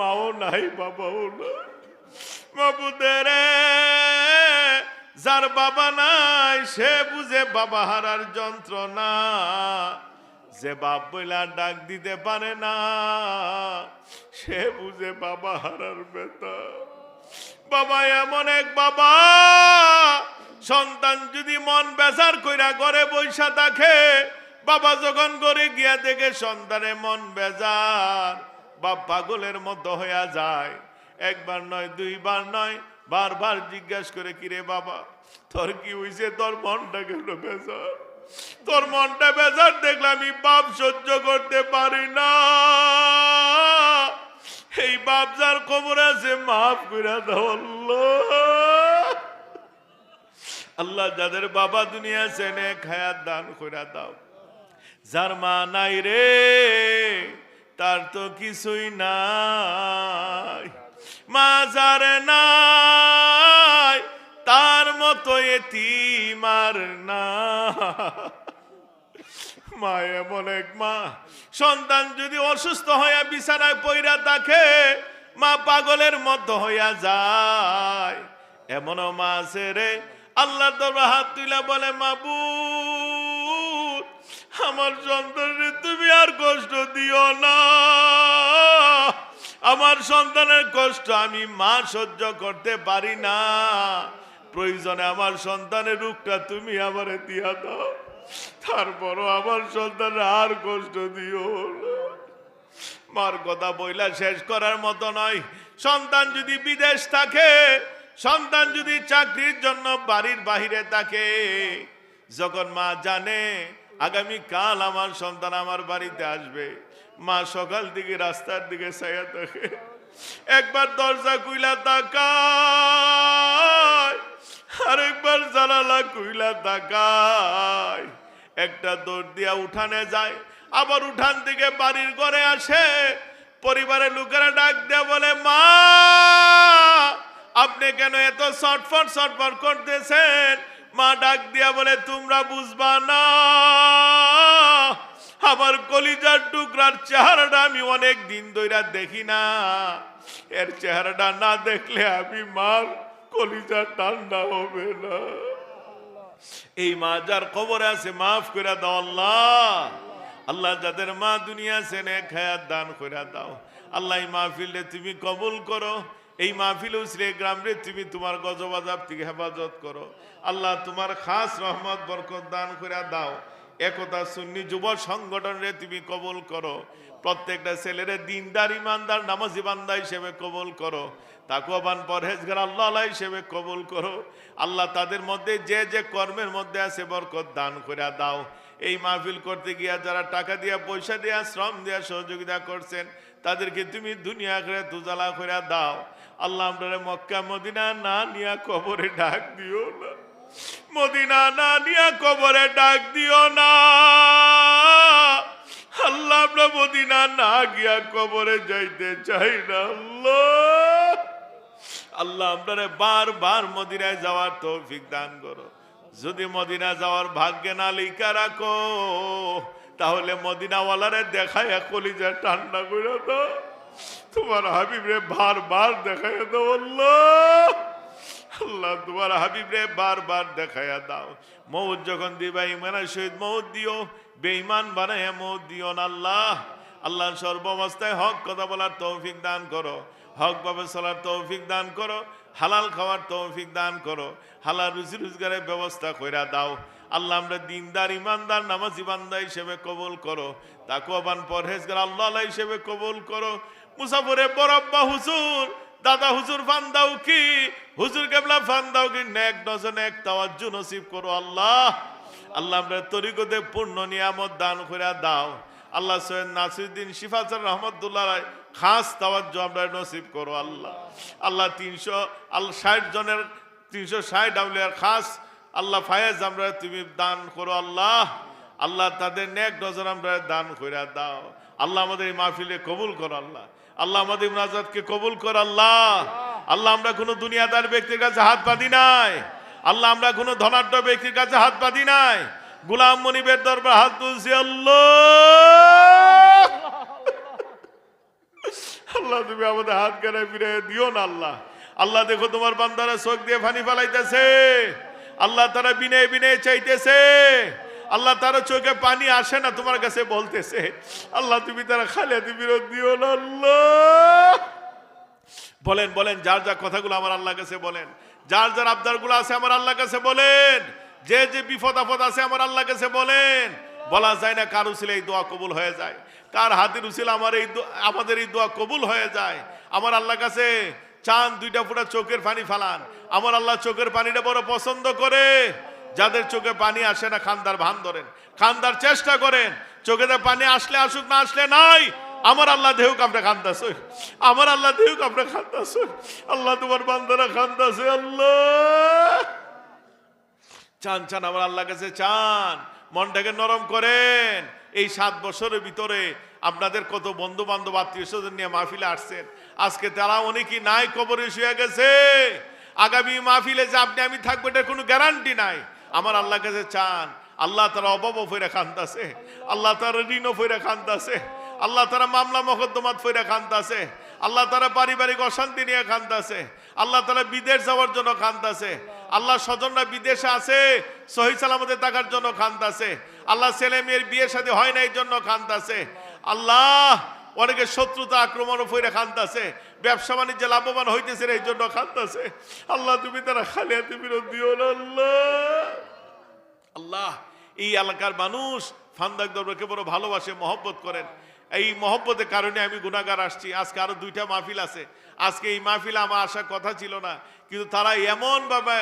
মাও নাই, বাবাও নাই। মাবুদের যার বাবা নাই, সে বুঝে বাবা হারার যন্ত্রণা। যে বাপ বইলা ডাক দিতে পারে না, সে বুঝে বাবা হারার বেতা বাবা এমন এক বাবা, সন্তান যদি মন বেজার কইরা ঘরে বৈশা থাকে, বাবা যখন করে গিয়া দেখে সন্তানের মন বেজার বা পাগলের মতো হইয়া যায়। একবার নয়, দুইবার নয়, বারবার জিজ্ঞাস করে, কিরে বাবা, তোর কি হইছে? তোর মনটা কেন বেজার? তোর মনটা বেজার দেখলে আমি বাপ সহ্য করতে পারি না। এই বাপ যার খবর আছে, মাফ করে আল্লাহ। আল্লাহ যাদের বাবা দুনিয়া সেনে খায়াত দান করে দাও। যার মা নাই রে তার তো কিছুই নাই। মা যার নাই, তার মতো এটি এতিমার না মা, এমন এক মা, সন্তান যদি অসুস্থ হইয়া বিছানায় পইরা থাকে, মা পাগলের মতো হইয়া যায়। এমনও মা আছে রে আল্লাহ তোমরা হাত তুইলা বলে মাবু আমার সন্তানরে তুমি আর কষ্ট দিও না। আমার সন্তানের কষ্ট আমি মা সহ্য করতে পারি না। প্রয়োজনে আমার সন্তানের রূপটা তুমি আমারে দিয়া দাও। তারপরও আমার সন্তানের আর কষ্ট দিও মার কথা বইলা শেষ করার মতো নয়। সন্তান যদি বিদেশ থাকে, সন্তান যদি চাকরির জন্য বাড়ির বাহিরে থাকে, যখন মা জানে আগামী কাল আমার সন্তান আমার বাড়িতে আসবে। মা সকাল দিকে রাস্তার দিকে ছায়া থাকে। একবার দরজা কুইলা তাকায়, আরেকবার জানালা কুইলা তাকায়। একটা দৌড় দিয়া উঠানে যায়, আবার উঠান থেকে বাড়ির ঘরে আসে। পরিবারের লোকেরা ডাক দেয়া বলে, মা, আপনি কেন এত শর্টফট শর্টফট করতেছেন? মা ডাক দিয়া বলে, তোমরা বুঝবা না, আমার কলিজার টুকরার চেহারাটা আমি অনেক দিন ধইরা দেখি না। এর চেহারাটা না দেখলে আমি মার কলিজা ঠান্ডা হবে না। এই মা যার খবর আছে, মাফ করে দাও আল্লাহ। আল্লাহ যাদের মা দুনিয়া সেনে খায়াত দান করে দাও। আল্লাহ মাহফিলে তুমি কবুল করো। এই মাহফিল শ্রী গ্রাম রে তুমি তোমার গজবাজাব থেকে হেফাজত করো। আল্লাহ তোমার খাস রহমত বরকত দান করে দাও। একতা সুন্নি যুব সংগঠন রে তুমি কবল করো। প্রত্যেকটা ছেলেরে দিনদার, ইমানদার, নামাজি বান্দা হিসেবে কবল করো। তাকুয়াবান পরহেজগার, আল্লাহ আল্লাহ হিসেবে কবল করো। আল্লাহ তাদের মধ্যে যে যে কর্মের মধ্যে আছে বরকত দান করে দাও। এই মাহফিল করতে গিয়া যারা টাকা দিয়া, পয়সা দিয়া, শ্রম দিয়া সহযোগিতা করছেন, তাদেরকে তুমি দুনিয়া করে দুজালা করে দাও। আল্লাহ আমরা মক্কা, মদিনা না নিয়া কবরে ডাক দিও না। মদিনা না নিয়া কবরে ডাক দিও না। আল্লাহ, আমরা মদিনা না গিয়া কবরে যাইতে চাই না, আল্লাহ। আপনারে বারবার মদিনায় যাওয়ার তৌফিক দান করো। যদি মদিনা যাওয়ার ভাগ্যে না লিখা রাখো, তাহলে মদিনাওয়ালারে দেখায় কলিজা ঠান্ডা করে তো তোমার হাবিব রে বারবার দেখায় দাও, আল্লাহ। আল্লাহ তোমার হাবিব রে বারবার দেখাইয়া দাও। মৌত যখন দিবা, ইমানের সহিত মৌত দিও, বেঈমান বানাইয়া মৌত দিও না আল্লাহ। আল্লাহ সর্বাবস্থায় হক কথা বলার তৌফিক দান করো। হক ভাবে চলার তৌফিক দান করো। হালাল খাওয়ার তৌফিক দান করো। হালাল রুজি রোজগারের ব্যবস্থা কইরা দাও। আল্লাহ আমরা দিনদার, ইমানদার, নামাজ বান্দা হিসেবে কবুল করো। তাকুয়াবান পরহেজগার আল্লাহ হিসেবে কবুল করো। মুসাফরে বরব্বা হুজুর দাদা হুজুর ফান দাও কি? হুজুর কেবলা ফান দাও কি? নেক ডজন এক তাওয়াজ্জু নসিব করো আল্লাহ। আল্লাহ আমরা তরিকতে পূর্ণ নিয়ামত দান করে দাও। আল্লাহ সৈয়দ নাসিরুদ্দিন শিফাজার রহমতুল্লাহ রায় খাস তাওয়াজ্জু আমরা নসিব করো আল্লাহ। আল্লাহ তিনশো আল্লাহ ষাট জনের তিনশো ষাট আউলিয়ার খাস আল্লাহ ফায়েজ আমরা তুমি দান করো আল্লাহ। আল্লাহ তাদের নেক নজর আমরা দান করে দাও। আল্লাহ আমাদের এই মাহফিলে কবুল কর আল্লাহ। আল্লাহ আমাদের মুনাজাতকে কবুল কর আল্লাহ। আল্লাহ আমরা কোনো দুনিয়াদার ব্যক্তির কাছে হাত পাতি নাই। আল্লাহ আমরা কোনো ধনাঢ্য ব্যক্তির কাছে হাত পাতি নাই। গুলাম মনিবের দরবার হাত তুলছি, আল্লাহ। আল্লাহ, তুমি আমাদের হাত কেড়ে ফিরে দিও না, আল্লাহ। আল্লাহ, দেখো তোমার বান্দারা চোখ দিয়ে ফানি ফালাইতেছে। আল্লাহ, তারা বিনে বিনে চাইতেছে। আল্লাহ তারা চোখে পানি আসে না, তোমার কাছে বলতেছে, আল্লাহ, তুমি তারা খালিয়াতি বিরোধ দিও না, আল্লাহ। বলেন বলেন, যার যা কথাগুলো আমার আল্লাহ কাছে বলেন, যার যার আবদারগুলো আছে আমার আল্লাহ কাছে বলেন, যে যে বিপদ আপদ আছে আমার আল্লাহ কাছে বলেন। বলা যায় না কার উচিলে এই দোয়া কবুল হয়ে যায়, কার হাতের উচিলে আমার এই আমাদের এই দোয়া কবুল হয়ে যায়। আমার আল্লাহ কাছে চান দুইটা ফুটা চোখের পানি ফালান, আমার আল্লাহ চোখের পানিটা বড় পছন্দ করে। যাদের চোখে পানি আসে না, খান্দার ভান ধরেন। খান্দার চেষ্টা করেন চোখেতে পানি আসলে আসুক না আসলে নাই। আমার আল্লাহ দেহুক আমরা খান্দাস আমার আল্লাহ দেহুক আমরা খান্দাস আল্লাহ তোমার বান্দারা খান্দাসে আল্লাহ। চান চান, আমার আল্লাহ কাছে চান। মনটাকে নরম করেন। এই সাত বছরের ভিতরে আপনাদের কত বন্ধু বান্ধব আত্মীয় স্বজন নিয়ে মাহফিলে আসছেন। আজকে তারা অনেকেই নাই, কবরে শুয়ে গেছে। আগামী মাহফিলে যে আপনি, আমি থাকব, এটার কোনো গ্যারান্টি নাই। আমার আল্লাহ কাছে চান। আল্লাহ তারা অভাব ফইরা খান্তাছে। আল্লাহ তারা ঋণ ফইরা খান্তাছে। আল্লাহ তারা মামলা মকদ্দমাত ফইরা খান্তাছে। আল্লাহ তারা পারিবারিক অশান্তি নিয়ে খান্তাছে। আল্লাহ তারা বিদেশ যাওয়ার জন্য খান্তাছে। আল্লাহ স্বজনরা বিদেশে আছে, সহি সালামতে থাকার জন্য খান্তাছে। আল্লাহ ছেলে মেয়ের বিয়ের সাথে হয় না, এই জন্য খান্তাছে। আল্লাহ অনেকে শত্রুতা আক্রমণ ফইরা খান্তাছে। ব্যবসা বাণিজ্যে লাভবান হইতেছে এই জন্য খান্তাছে আল্লাহ, তুমি তারা খালি হাতে বিরোধ দিও আল্লাহ। এই এলাকার মানুষ ফান্দাক দরবারকে বড় ভালোবাসে, মহব্বত করেন। এই মহব্বতের কারণে আমি গুণাগার আসছি। আজকে আরও দুইটা মাহফিল আছে। আজকে এই মাহফিল আমার আসার কথা ছিল না, কিন্তু তারা এমন ভাবে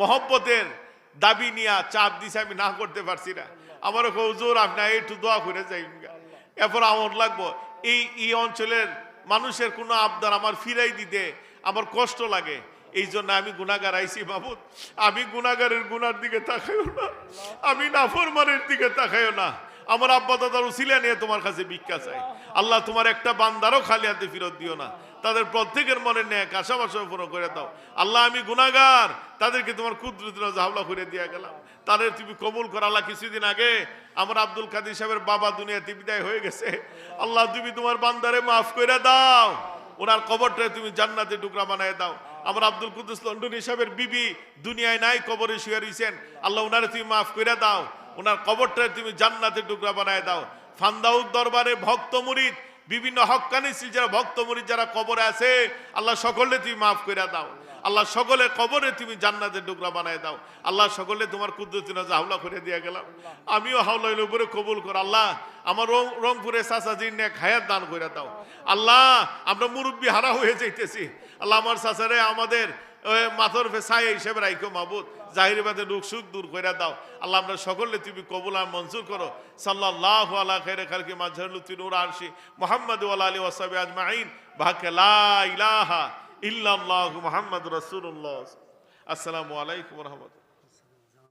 মহব্বতের দাবি নিয়ে চাপ দিছে, আমি না করতে পারছি না। আমারও হুজুর আপনার একটু দোয়া করে যাই এরপর আমার লাগবো। এই এই অঞ্চলের মানুষের কোনো আবদার আমার ফিরাই দিতে আমার কষ্ট লাগে। এই জন্য আমি গুণাগার আইসি বাবুদ আমি গুণাগারের গুনার দিকে তাকাইও না। আমি নাফরমানের দিকে তাকাইও না। আমার আব্বা দাদার উসিলা নিয়ে তোমার কাছে ভিক্ষা চাই। আল্লাহ তোমার একটা বান্দারও খালি হাতে ফেরত দিও না। তাদের প্রত্যেকের মনে নেয় কাশাবাসা পুরো করে দাও। আল্লাহ, আমি গুণাগার তাদেরকে তোমার কুদরত জাহলা করে দিয়ে গেলাম। তাদের তুমি কবুল কর। আল্লাহ, কিছুদিন আগে আমার আব্দুল কাদির সাহেবের বাবা দুনিয়াতে বিদায় হয়ে গেছে। আল্লাহ, তুমি তোমার বান্দারে মাফ করে দাও। ওনার কবরটা তুমি জান্নাতে টুকরা বানায় দাও। আমার আব্দুল কুদ্দুস লন্ডন হিসাবের বিবি দুনিয়ায় নাই, কবরে শুয়ে রয়েছেন আল্লাহ, ওনারে তুমি মাফ করে দাও। ওনার কবরটা তুমি জান্নাতে টুকরা বানায় দাও। ফান্দাউক দরবারে ভক্ত মুরিদ, বিভিন্ন হক্কানি যারা ভক্ত মুরিদ যারা কবরে আছে, আল্লাহ সকলে তুমি মাফ করে দাও। আল্লাহ সকলে কবরে তুমি জান্নাতের টুকরা বানায় দাও। আল্লাহ সকলে তোমার কুদ্দুতিন হাওলা করে দিয়ে গেলাম। আমিও হাওলাইল উপরে কবুল কর। আল্লাহ, আমার রং, রংপুরে চাচাজির নেক হায়াত দান করে দাও। আল্লাহ, আমরা মুরব্বী হারা হয়ে যাইতেছি। আল্লাহ আমার চাচারে আমাদের মাথর ফেসাই হিসেবে রাইখো মাহবুদ জাহির বাদে রুখ সুখ দূর করে দাও। আল্লাহ আমরা সকলে তুমি কবুল আর মঞ্জুর করো। সাল্লাহ আলা খেরে খালকি মাজহারুল উর আরশি মোহাম্মদ ওয়ালা আলী ওয়াসাবি আজমাইন। ভাকে লা ইলাহা ইল্লাল্লাহু মুহাম্মাদুর রাসূলুল্লাহ। আসসালামু আলাইকুম রাহমাতুল্লাহ।